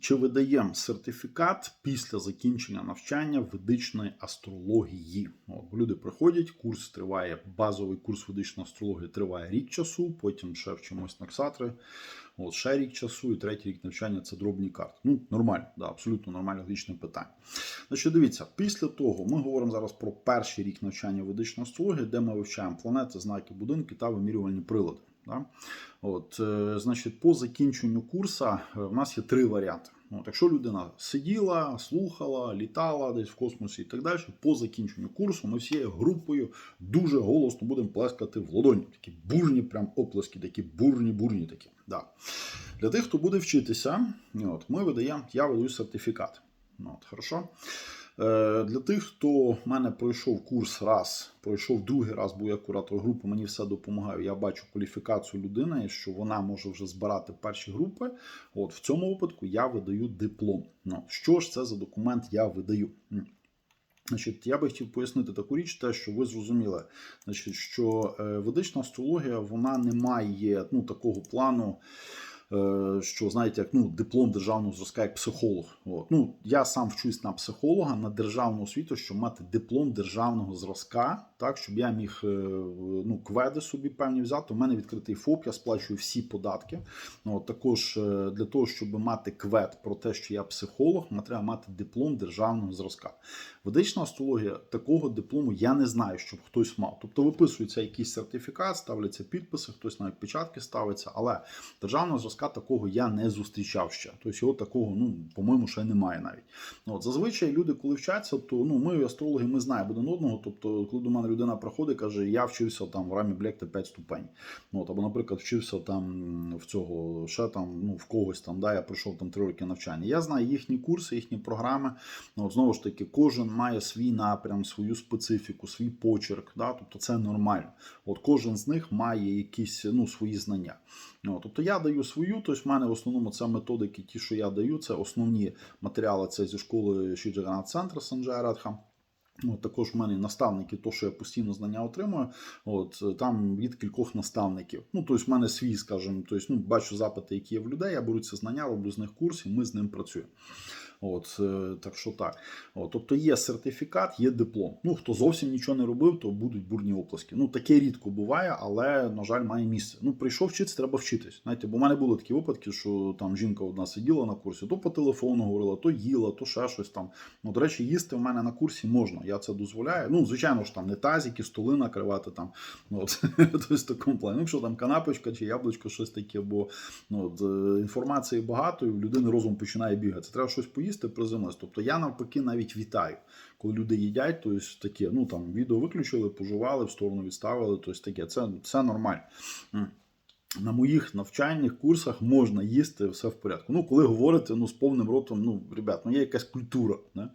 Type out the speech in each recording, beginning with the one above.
Чи видаємо сертифікат після закінчення навчання ведичної астрології? От, люди приходять, курс триває, базовий курс ведичної астрології триває рік часу, потім ще вчимось наксатри, от ще рік часу, і третій рік навчання це дробні карти. Ну, нормально, да, абсолютно нормальне логічне питання. Значить, дивіться, після того ми говоримо зараз про перший рік навчання ведичної астрології, де ми вивчаємо планети, знаки, будинки та вимірювальні прилади. Да? От, е, значить, по закінченню курсу е, в нас є три варіанти. От, якщо людина сиділа, слухала, літала десь в космосі і так далі, по закінченню курсу ми всією групою дуже голосно будемо плескати в ладоні. Такі бурні, прям оплески, такі бурні, бурні такі. Да. Для тих, хто буде вчитися, от, ми видаємо, я видаю сертифікат. От, хорошо? Е, Для тих, хто в мене пройшов курс раз, пройшов другий раз, бо я куратор групи, мені все допомагає. Я бачу кваліфікацію людини, що вона може вже збирати перші групи. От в цьому випадку я видаю диплом. Ну, що ж це за документ я видаю? Значить, я би хотів пояснити таку річ, те, що ви зрозуміли, значить, що е, ведична астрологія вона не має ну, такого плану. Е, Що знаєте, як ну диплом державного зразка як психолог. От. Ну я сам вчусь на психолога на державну освіту, щоб мати диплом державного зразка, так щоб я міг е, ну кведи собі певні взяти. У мене відкритий ФОП, я сплачую всі податки. От, також е, для того, щоб мати квед про те, що я психолог, мені треба мати диплом державного зразка. Ведична астрологія такого диплому я не знаю, щоб хтось мав. Тобто виписується якийсь сертифікат, ставляться підписи, хтось навіть печатки ставиться, але державного зразка такого я не зустрічав ще. Тобто його такого, ну по-моєму, ще немає навіть. От зазвичай люди, коли вчаться, то ну ми астрологи, ми знаємо один одного. Тобто, коли до мене людина приходить, каже, я вчився там в рамі Блекта 5 ступень. Ну, от, або, наприклад, вчився там в цього ще там, ну в когось там, да, я пройшов там три роки навчання. Я знаю їхні курси, їхні програми. Ну, от, знову ж таки, кожен має свій напрям, свою специфіку, свій почерк. Да? Тобто це нормально. От кожен з них має якісь ну, свої знання. Ну, тобто я даю свою, тобто в мене в основному це методики, ті, що я даю, це основні матеріали це зі школи Шіджаганат Центра Санджая Радха. От, також в мене наставники, то, що я постійно знання отримую, от там від кількох наставників. Ну, тобто, в мене свій, скажімо, тобто, ну, бачу запити, які є в людей, я беру ці знання, роблю з них курс, і ми з ним працюємо. От, е, так що так. От, тобто є сертифікат, є диплом. Ну, хто зовсім нічого не робив, то будуть бурні оплески. Ну, таке рідко буває, але, на жаль, має місце. Ну, прийшов вчитися, треба вчитись. Знаєте, бо в мене були такі випадки, що там жінка одна сиділа на курсі, то по телефону говорила, то їла, то ще щось там. Ну, до речі, їсти в мене на курсі можна. Я це дозволяю. Ну, звичайно ж, там не тазики, столи накривати там. Ну, от, в такому плані. Ну, якщо там канапочка чи яблучко, щось таке, бо ну, от, е, інформації багато, і в людини розум починає бігати. Треба щось поїсти, приземлитися. Тобто я навпаки навіть вітаю, коли люди їдять, то тобто таке, ну там відео виключили, пожували, в сторону відставили, тобто таке. Це, це нормально. На моїх навчальних курсах можна їсти все в порядку. Ну, коли говорите ну, з повним ротом, ну, ребят, ну є якась культура. Не?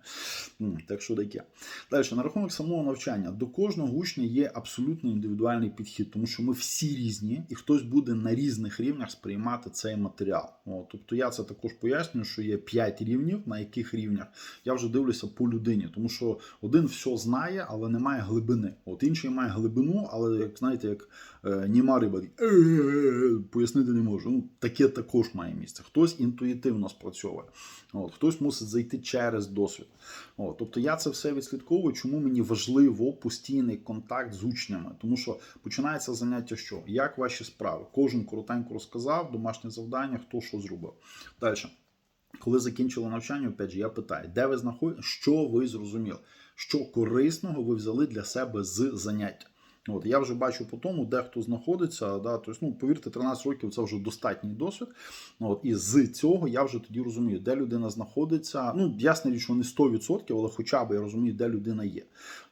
Так що таке. Далі, на рахунок самого навчання, до кожного учня є абсолютно індивідуальний підхід, тому що ми всі різні, і хтось буде на різних рівнях сприймати цей матеріал. О, тобто я це також пояснюю, що є 5 рівнів, на яких рівнях я вже дивлюся по людині, тому що один все знає, але не має глибини. От інший має глибину, але як знаєте, як е, німа риба, пояснити не можу. Ну, таке також має місце. Хтось інтуїтивно спрацьовує, от, хтось мусить зайти через досвід. От, тобто я це все відслідковую, чому мені важливо постійний контакт з учнями, тому що починається заняття, що як ваші справи? Кожен коротенько розказав, домашнє завдання, хто що зробив. Далі. Коли закінчили навчання, опять же, я питаю, де ви знаходите, що ви зрозуміли, що корисного ви взяли для себе з заняття. От, я вже бачу по тому, де хто знаходиться. Да, тобто, ну, повірте, 13 років це вже достатній досвід. От, і з цього я вже тоді розумію, де людина знаходиться. Ну, ясна річ, що не 100%, але хоча б я розумію, де людина є.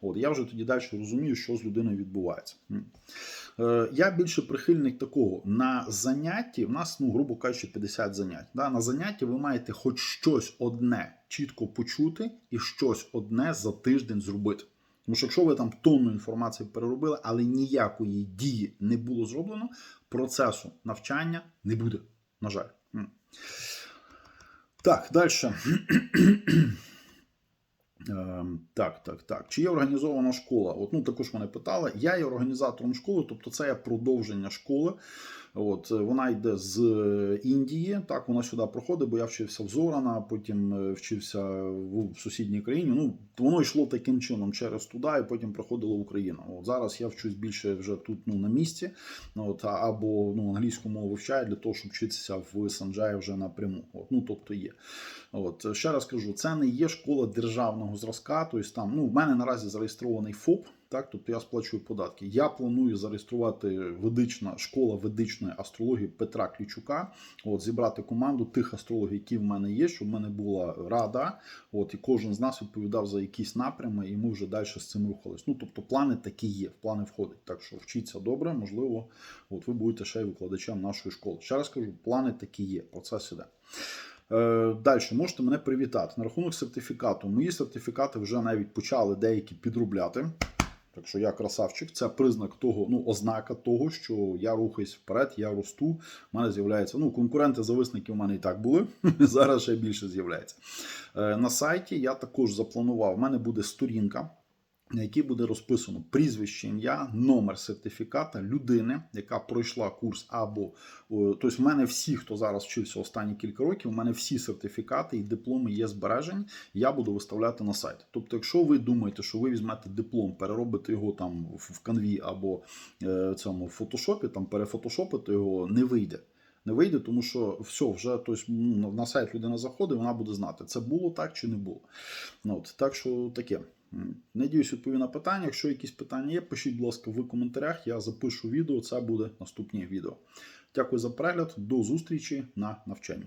От, я вже тоді далі розумію, що з людиною відбувається. Е, Я більше прихильник такого. На занятті, в нас, ну, грубо кажучи, 50 занять. Да? На занятті ви маєте хоч щось одне чітко почути і щось одне за тиждень зробити. Тому що якщо ви там тонну інформації переробили, але ніякої дії не було зроблено, процесу навчання не буде. На жаль. Так, далі. Ем, Так, так, так. Чи є організована школа? От, ну, також мене питали. Я є організатором школи, тобто це є продовження школи. От, е, вона йде з е, Індії. Так, вона сюди проходить, бо я вчився в Зорана, потім е, вчився в, в сусідній країні. Ну, воно йшло таким чином через туди, і потім проходило в Україну. От зараз я вчусь більше вже тут ну, на місці. От, або ну, англійську мову вивчаю для того, щоб вчитися в Санджаї вже напряму. От, ну, тобто є. От, ще раз кажу, це не є школа державного зразка. Тобто там, ну, в мене наразі зареєстрований ФОП, так, тобто я сплачую податки. Я планую зареєструвати ведична школа ведичної астрології Петра Клічука. От, зібрати команду тих астрологів, які в мене є, щоб в мене була рада. От, і кожен з нас відповідав за якісь напрями, і ми вже далі з цим рухались. Ну, тобто, плани такі є, в плани входить. Так що вчіться добре, можливо, от ви будете ще й викладачем нашої школи. Ще раз кажу, плани такі є. Процес іде. Е, Далі можете мене привітати. На рахунок сертифікату. Мої сертифікати вже навіть почали деякі підробляти. Так що я красавчик, це признак того, ну, ознака того, що я рухаюсь вперед, я росту. У мене з'являється. Ну, конкуренти зависники у мене і так були. Зараз ще більше з'являється. Е, На сайті я також запланував. У мене буде сторінка, на якій буде розписано прізвище, ім'я, номер сертифіката людини, яка пройшла курс або тобто, в мене всі, хто зараз вчився останні кілька років, у мене всі сертифікати і дипломи є збережені. Я буду виставляти на сайт. Тобто, якщо ви думаєте, що ви візьмете диплом, переробите його там в канві або е, цьому в фотошопі, там перефотошопити його, не вийде. Не вийде, тому що все, вже тобто, ну, на сайт людина заходить, вона буде знати, це було так чи не було. Ну, от, так що таке. Надіюсь, відповів на питання. Якщо якісь питання є, пишіть, будь ласка, в коментарях. Я запишу відео. Це буде наступні відео. Дякую за перегляд. До зустрічі на навчанні.